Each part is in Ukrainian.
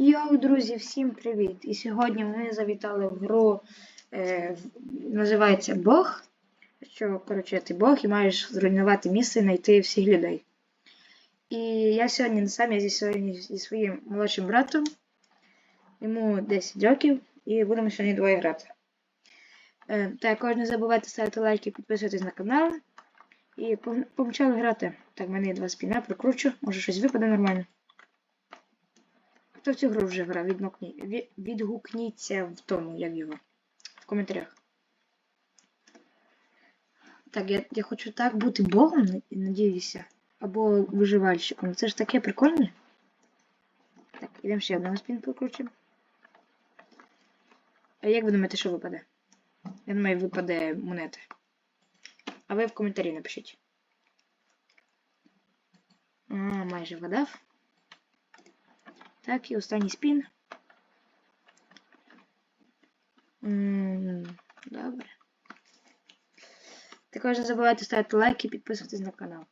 Йоу, друзі, всім привіт! І сьогодні ми завітали в гру, е, називається Бог. Що, коротше, ти Бог і маєш зруйнувати місце і знайти всіх людей. І я сьогодні сам, я зі, сьогодні зі своїм молодшим братом. Йому 10 років, і будемо сьогодні двоє грати. Е, також не забувайте ставити лайки, підписуватись на канал. І пом- помчали грати. Так, в мене є два спіна, прикручу, може щось випаде нормально. Хто в цю гру вже грав, відгукні... відгукніться в тому, як його. В коментарях. Так, я, я хочу так бути богом, надіюся. Або виживальщиком. Це ж таке прикольне. Так, ідемо ще одного спін покручимо. А як ви думаєте, що випаде? Я думаю, випаде монети. А ви в коментарі напишіть. А, майже вгадав. Так, і останній спін. Добре. Також не забувайте ставити лайки і підписуватись на канал.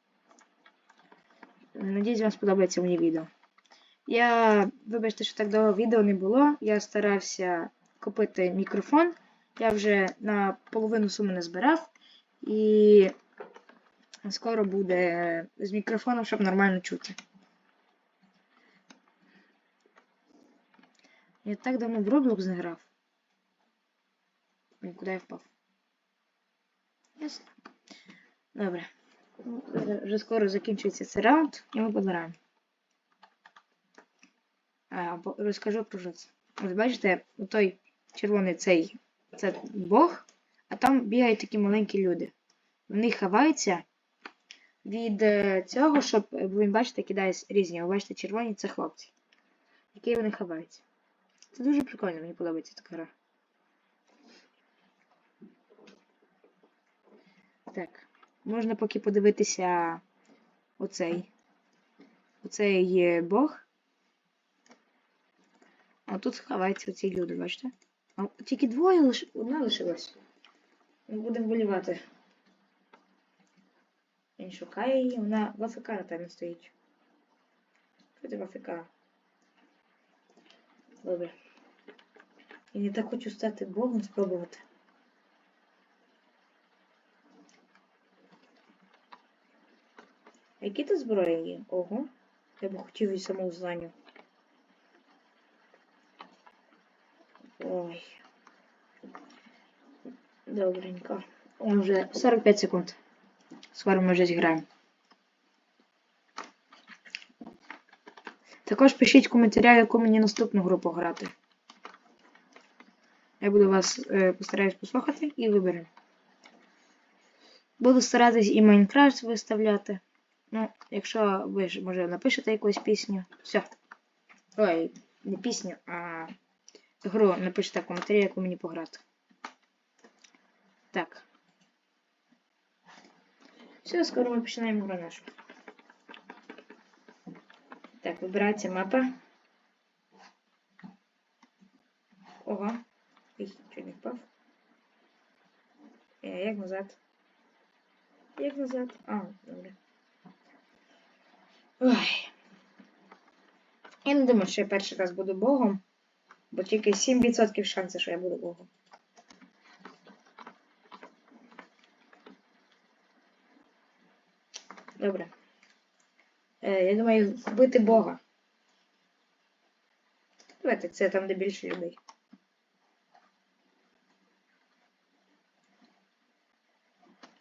Надіюсь, вам сподобається мені відео. Я, вибачте, що так довго відео не було. Я старався купити мікрофон. Я вже на половину суми не збирав. І скоро буде з мікрофоном, щоб нормально чути. Я так давно в Roblox не грав. Ой, куди я впав? Ясно. Добре. Вже скоро закінчується цей раунд, і ми подбираємо. А, розкажу про що це. Ось бачите, той червоний цей це Бог, а там бігають такі маленькі люди. Вони ховаються від е, цього, щоб, бо бачите, кидає різні. Ви бачите, червоні це хлопці. Які вони ховаються. Це дуже прикольно, мені подобається така гра. Так, можна поки подивитися оцей. Оцей е, бог. А тут ховаються оці люди, бачите? А тільки двоє лиш... одна лишилась. Ми будемо болівати. Він шукає її, вона в АФК, напевно, стоїть. Що ти в АФК? Добре. Не так хочу стати богом спробувати. Які тут зброї є? Ого. Я б хотів і самоузнанню. Ой. Добренько. Он вже 45 секунд. Скоро ми вже зіграємо. Також пишіть в коментарях, яку мені наступну гру пограти. Я буду вас е, постараюсь послухати і виберемо. Буду старатись і Майнкрафт виставляти. Ну, якщо ви ж, може, напишете якусь пісню. Все. Ой, не пісню, а гру напишете в коментарі, яку мені пограти. Так. Все, скоро ми починаємо гру нашу. Так, вибирається мапа. Ого. Ой, чуть не впав. Е, як назад? Як назад? А, добре. Ой. Я не думаю, що я перший раз буду богом, бо тільки 7% шансів, що я буду богом. Добре. Е, я думаю, вбити Бога. Давайте це там, де більше людей.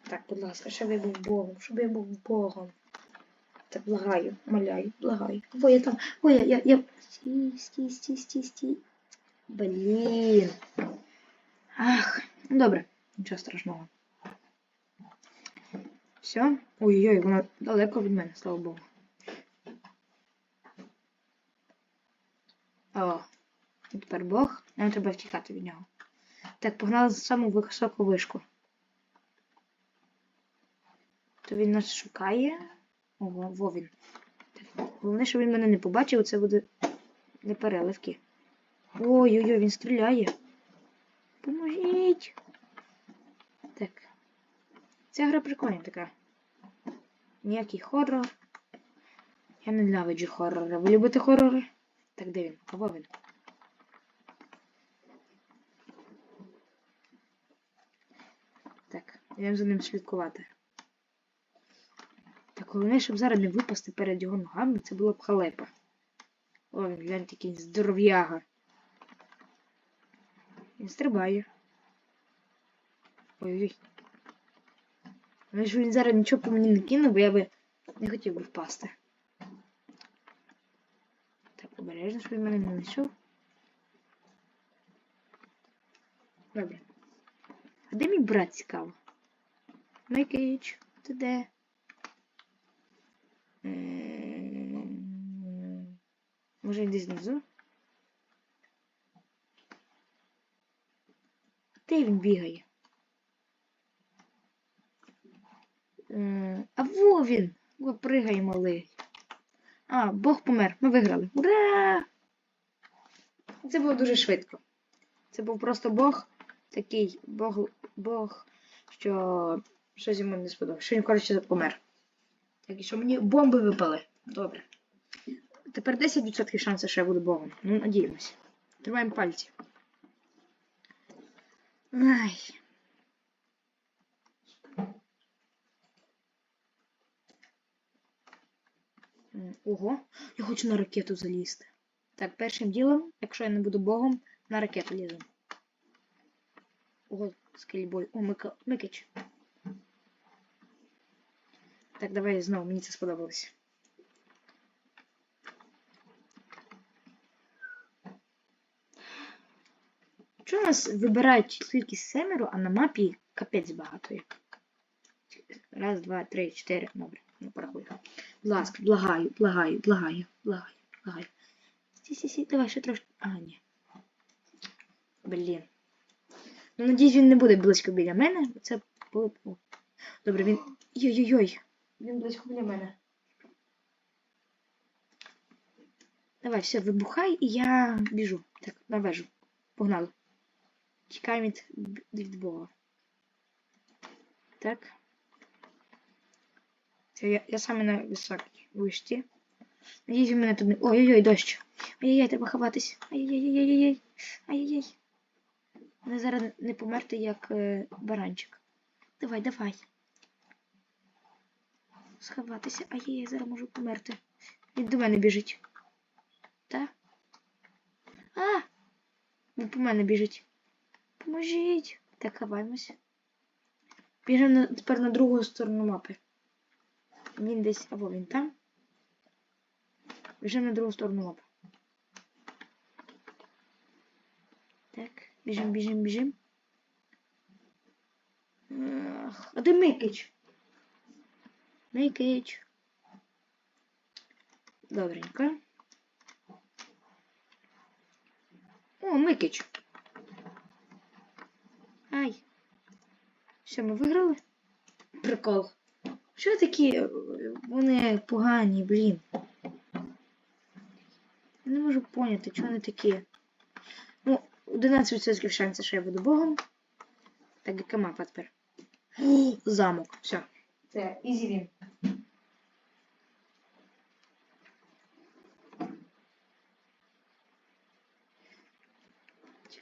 Так, будь ласка, щоб я був Богом, щоб я був Богом. Так, благаю, моляю, благаю. Ой, я там. Ой, я, я, я. Стій, стій, стій, стій, стій. Блін. Ах, ну добре, нічого страшного. Все. Ой-ой, воно далеко від мене, слава Богу. О, і тепер Бог. Нам треба втікати від нього. Так, погнали за саму високу вишку. То він нас шукає. Ого, во він. Головне, щоб він мене не побачив, це буде не переливки. Ой-ой-ой, він стріляє. Поможіть. Так. Ця гра прикольна така. Ніякий хоррор. Я ненавиджу хоррори. Ви любите хоррори? Так, де він? Або він. Так, йдемо за ним слідкувати. Головне, щоб зараз не випасти перед його ногами, це було б халепа. О, він глянь такий здоров'яга. Він стрибає. Ой-ой. Але ж він зараз нічого по мені не кинув, бо я би не хотів би впасти. Так, обережно, щоб він мене не знайшов. Добре. А де мій брат цікаво? Микич, ти де? Може десь знизу? Де він бігає? Е, А во він! Во пригає малий. А, Бог помер. Ми виграли. Ура! Це було дуже швидко. Це був просто Бог, такий Бог, Бог, що щось йому не сподобалося. Що він, коротше, помер. Так, і що мені бомби випали. Добре. Тепер 10% шансу, що я буду Богом. Ну, надіємося. Тримаємо пальці. Ай. Ого, я хочу на ракету залізти. Так, першим ділом, якщо я не буду богом, на ракету лізу. Ого, скелібой. О, Мика... Микич. Так, давай знову, мені це сподобалось. Чому нас вибирають тільки семеро, а на мапі капець багато їх? Раз, два, три, чотири. Добре, ну порахуй. Будь ласка, благаю, благаю, благаю, благаю, благаю. Сі, сі, сі, давай ще трошки. А, ні. Блін. Ну, надіюсь, він не буде близько біля мене. Це було Добре, він. Йой-йой-йой. Він близько біля мене. Давай, все, вибухай, і я біжу. Так, на вежу. Погнали. Тікаємо від, від Бога. Так. Це я, я саме на високій вишці. Надіюсь, він мене тут. Ой-ой-ой, дощ. Ай-яй-яй, треба ховатись. Ай-яй-яй-яй-яй. Ай-яй-яй. Мене зараз не померти як е, баранчик. Давай, давай. Сховатися. Ай-яй-яй, зараз можу померти. Він до мене біжить. Та? А! Він по мене біжить. Поможіть. Так, ховаємося. Біжимо тепер на другу сторону мапи. Він десь, або він там. Біжимо на другу сторону мапи. Так, біжимо, біжимо, біжимо. А де Микич? Микич. Добренько. О, Микич. Ай. Все, ми виграли? Прикол. Що такі е, вони погані, блін? Я не можу поняти, чого вони такі. Ну, 11% шансів, що я буду богом. Так, яка мапа тепер? Замок. Все. Це ізі він.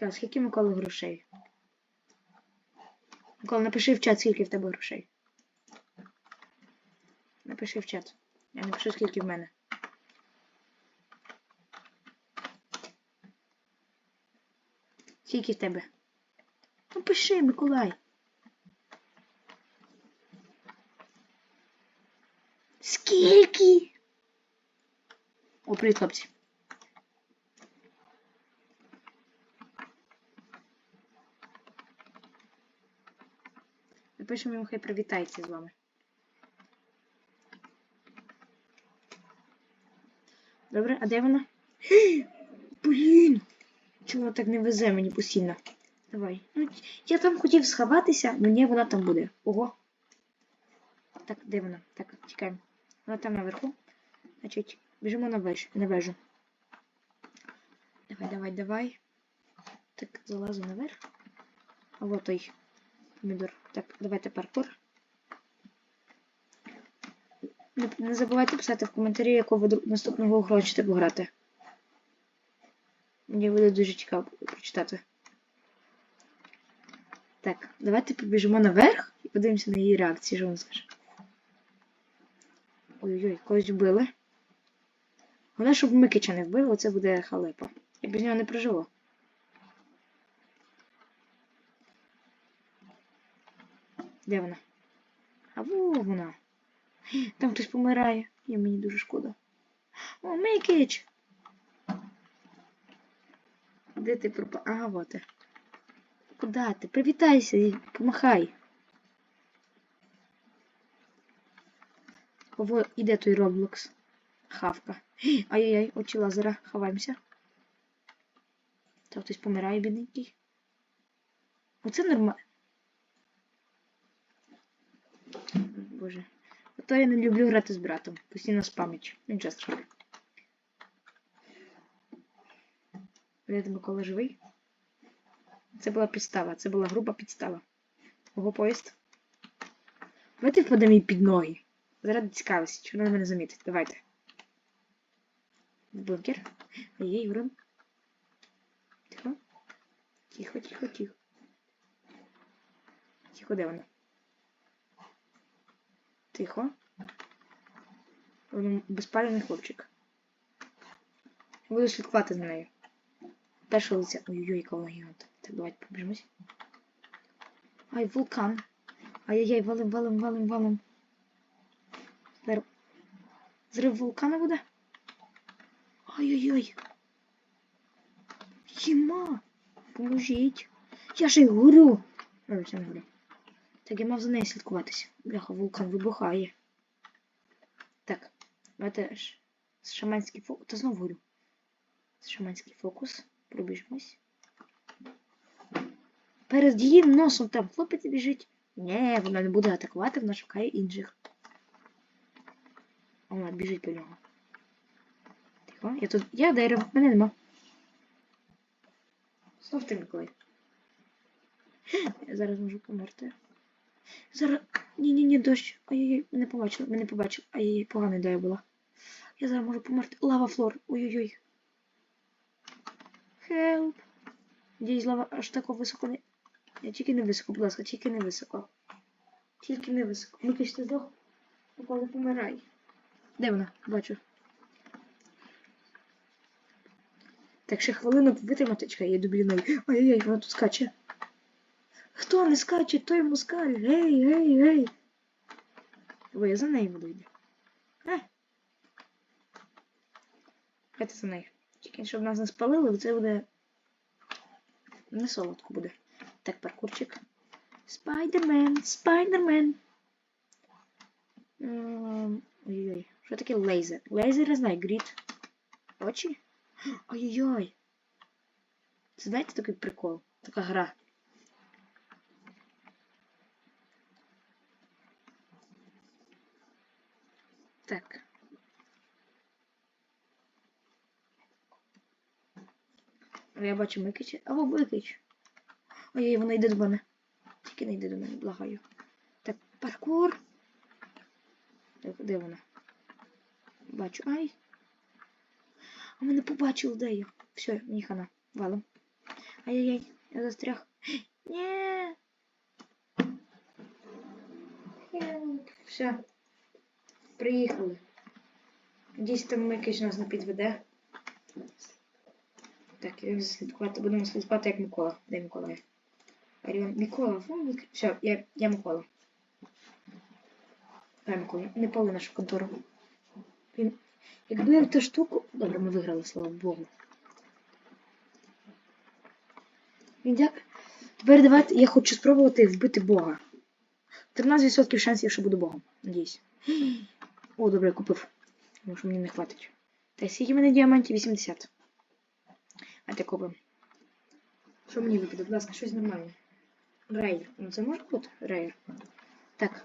Чекай, скільки Миколи грошей? Микола, напиши в чат, скільки в тебе грошей. Напиши в чат. Я напишу, скільки в мене. Скільки в тебе? Ну пиши, Миколай. Скільки? О, привіт, хлопці. Напишемо йому, хай привітається з вами. Добре, а де вона? Блін! Чого так не везе мені постійно? Давай. Ну, я там хотів сховатися, але ні, вона там буде. Ого. Так, де вона? Так, тікаємо. Вона там наверху. Значить, біжимо на вежу. На вежу. Давай, давай, давай. Так, залазу наверх. А вот той помідор. Так, давайте паркур. Не, забувайте писати в коментарі, ви наступного гру хочете пограти. Мені буде дуже цікаво прочитати. Так, давайте побіжимо наверх і подивимося на її реакцію, що вона скаже. Ой-ой-ой, когось вбили. Головне, щоб Микича не вбили, оце буде халепа. Я без нього не проживу. Де вона? А во вона. Там хтось помирає. І мені дуже шкода. О, Микич! Де ти пропа... Ага, вот ти. Куда ти? Привітайся і помахай. Ово, іде той Роблокс. Хавка. Ай-яй-яй, очі лазера, ховаємося. Та хтось помирає, бідненький. Оце нормально. Боже. Ото я не люблю грати з братом. Постійно спамить. Нічого страшного. Де Микола живий? Це була підстава, це була груба підстава. Ого, поїзд. Давайте впадемо їй під ноги. Заради цікавості, чи вона мене замітить. Давайте. Бункер. Ей, урон. Тихо. Тихо, тихо, тихо. Тихо, де вона? Тихо. Безпалений хлопчик. Буду слідкувати за нею. Перше лице. Ой-ой-ой, яка вона гігант. Так, давайте побіжимось. Ай, вулкан. Ай-яй-яй, валим, валим, валим, валим. Зараз. Зрив вулкана буде? Ай-яй-яй. Єма! Поможіть. Я ж і горю. Ой, це не горю. Так, я мав за нею слідкуватися. Бляха, вулкан вибухає. Так, давайте. Шаманський фокус. Та знову горю. Шаманський фокус. Пробіжимось. Перед її носом там хлопець біжить. Ні, вона не буде атакувати, вона шукає інших. Вона біжить по нього. Тихо, я тут. Я дерево, мене нема. Знов ти Миколай. Я зараз можу померти. Зараз. Ні-ні-ні, дощ. Ай-яй-яй, мене побачили, мене побачили. Ай-яй, погана ідея була. Я зараз можу померти. Лава флор. Ой-ой-ой. Хелп. Надіюсь, лава аж тако високо не. Я тільки не високо, будь ласка, тільки не високо. Тільки не високо. Ну ти ж ти здох. Микола, помирай. Де вона? Бачу. Так, ще хвилину витримати, чекай, я йду біля неї. Ай-яй, вона тут скаче. Хто не скаче, той москаль. Гей, гей, гей. Ой, я за нею буду йти. Е. Давайте за нею. Тільки щоб нас не спалили, це буде. Не солодко буде. Так, паркурчик. Спайдермен, спайдермен. Ем, Ой-ой-ой. Що таке лейзер? Лейзер, я знаю, гріт. Очі? Ой-ой-ой. Це знаєте такий прикол? Така гра. Так. Я бачу Микича. Або Микич. Ой, вона йде до мене. Тільки не йде до мене, благаю. Так, паркур. Так, де вона? Бачу. Ай. А мене побачив, де я. Все, мені хана. Валом. Ай-яй-яй, я застряг. Ні. Все. Приїхали. Надіюсь, там Микич нас не підведе. Так, слідкувати. Будемо слідкувати як Микола. Де Микола? Аріон. Микола, вон Мик... Все, я, я Микола. Дай Микола, не пали нашу контору. Він... Якби ту штуку... Добре, ми виграли, слава Богу. Дяк... Тепер давайте я хочу спробувати вбити Бога. 13% шансів, що буду Богом. Надіюсь. О, добре, я купив. Тому що мені не хватить. Та скільки мене діамантів? 80. А ти купимо. Що мені випаде? Будь ласка, щось нормальне. Рейер. Ну це може бути? Рейер. Так.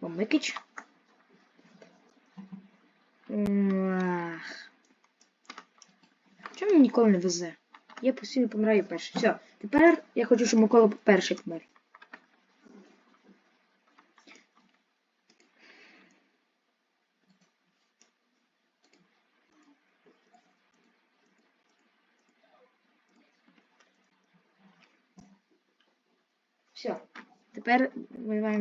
Микич. Ах. Чому мені ніколи не везе? Я постійно помираю перший. Все, тепер я хочу, щоб Микола перший помер. Тепер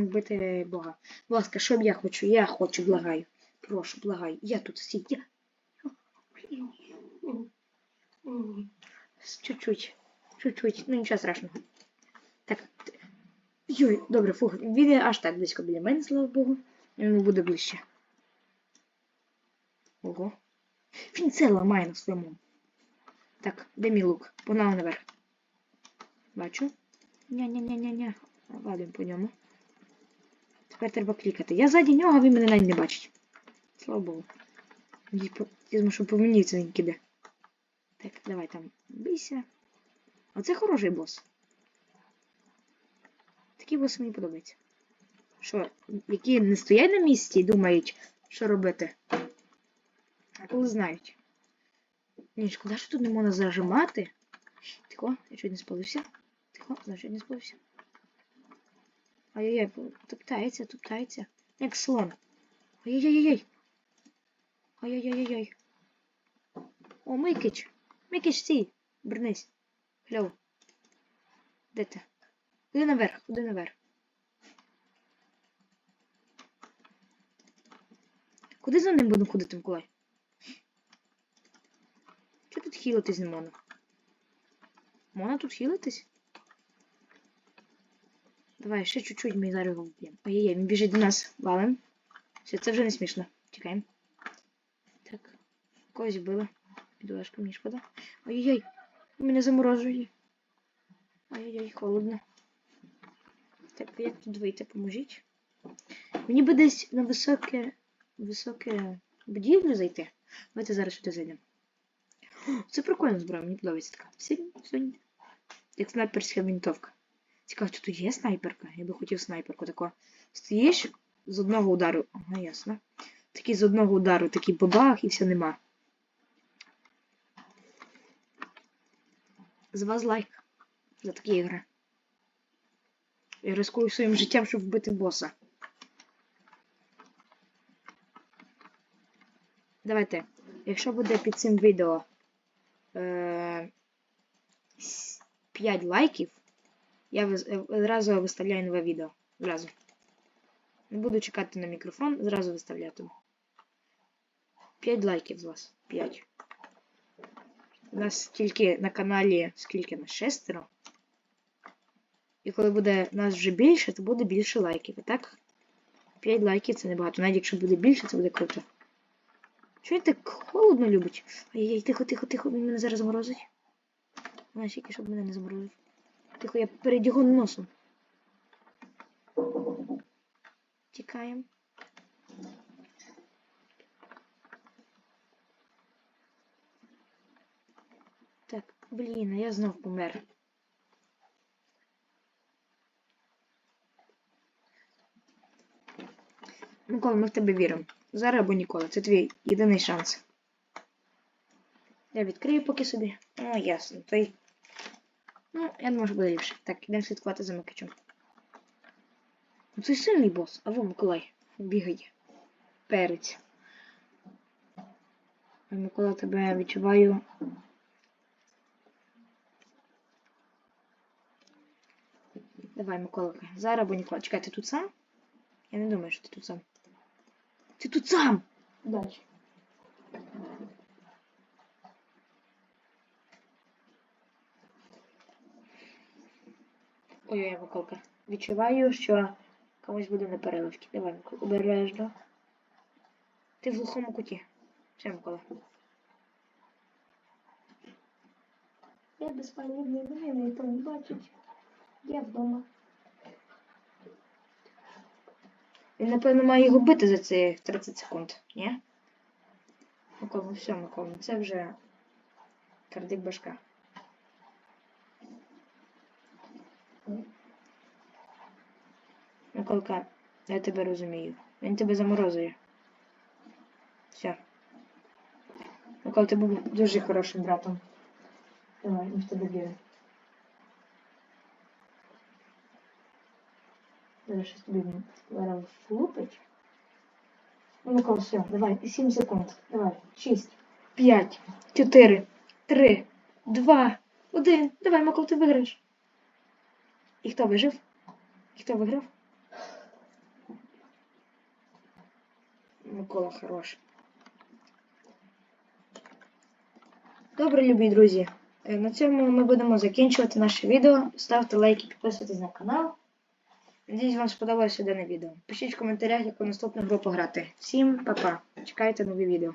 ми маємо бити Бога. Будь ласка, що б я хочу? Я хочу, благаю. Прошу, благаю. Я тут стій. Я... Чуть-чуть. Чуть-чуть. Ну нічого страшного. Так. Йой, добре, фух. Він аж так близько біля мене, слава Богу. Він буде ближче. Ого. Він це ламає на своєму. Так, де мій лук? Погнали наверх. Бачу. Ня-ня-ня-ня-ня. Валим по ньому. Тепер треба клікати. Я ззаді нього, він мене навіть не бачить. Слава Богу. Я що по не киде. Так, давай там бийся. Оце хороший бос. Такий бос мені подобається. Що, які не стоять на місці і думають, що робити. А коли знають. Ні, шкода, що тут не можна зажимати. Тихо, я чуть не спалився. Тихо, чуть не спалився. Ай-яй-яй, топтається, топтається. Як слон. Ай-яй-яй-яй. Ай-яй-яй-яй. О, Микич. Микич, стій. Вернись. Кльово. Де ти? Куди наверх, куди наверх. Куди за ним будемо ходити, Миколай? Чого тут хілитись не можна? Можна тут хілитись? Давай, ще чуть-чуть ми зараз його вб'ємо. Ой-ой-ой, він біжить до нас. Валим. Все, це вже не смішно. Чекаємо. Так. Когось вбили. Підважка, мені шкода. Ой-ой-ой. Мене заморожує. Ой-ой-ой, холодно. Так, як тут вийти? Поможіть. Мені би десь на високе. високе будівлю зайти. Давайте зараз сюди зайдемо. Це прикольна зброя, мені подобається така. Сильно, сильно. Як снайперська винтовка. Цікаво, чи тут є снайперка? Я би хотів снайперку таку. Стоїш з одного удару. Ага, ясно. Такий з одного удару, такий бабах і все нема. З вас лайк за такі ігри. Я рискую своїм життям, щоб вбити боса. Давайте. Якщо буде під цим відео е, 5 лайків, я виз- е, виставляю нове відео. Зразу. Не буду чекати на мікрофон, зразу виставлятиму. 5 лайків з вас. 5. У нас тільки на каналі скільки на шестеро. І коли буде нас вже більше, то буде більше лайків. Так, 5 лайків це небагато. Навіть якщо буде більше, це буде круто. Чого він так холодно любить? Ай-яй, тихо, тихо, тихо, він мене зараз заморозить. Вона тільки, щоб мене не заморозив. Тихо, я перед його носом. Тікаємо. Так, блін, а я знов помер. Микола, ми в тебе віримо. Зараз або ніколи. Це твій єдиний шанс. Я відкрию поки собі. О, ясно. Той. Ну, я думаю, що буде ліпше. Так, ідемо слідкувати за. Ну, Це сильний бос. А во, Миколай, бігає. Перець. Микола, тебе відчуваю. Давай, Миколка. Зараз або ніколи. Чекай, ти тут сам? Я не думаю, що ти тут сам. Ти тут сам! Удачі. Ой-ой, Миколка. Відчуваю, що комусь буде на переливці. Давай, Микола, обережно. Ти в глухому куті. Все, Микола. Я безпалівний, мене ніхто не бачить. Я вдома. Він, напевно, має його бити за ці 30 секунд, ні? Микола, все, Микола, це вже кардик башка. Миколка, я тебе розумію. Він тебе заморозує. Все. Микола, ти був дуже хорошим братом. Давай, ми в тебе віримо. Зараз щось тобі зараз влупить. Ну, Микола, все, давай, 7 секунд. Давай, 6, 5, 4, 3, 2, 1. Давай, Микола, ти виграєш. І хто вижив? І хто виграв? Микола хорош. Добре, любі друзі. Е, На цьому ми будемо закінчувати наше відео. Ставте лайки, підписуйтесь на канал. Надіюсь, вам сподобалося дане відео. Пишіть в коментарях, яку наступну гру пограти. Всім па-па. Чекайте нові відео.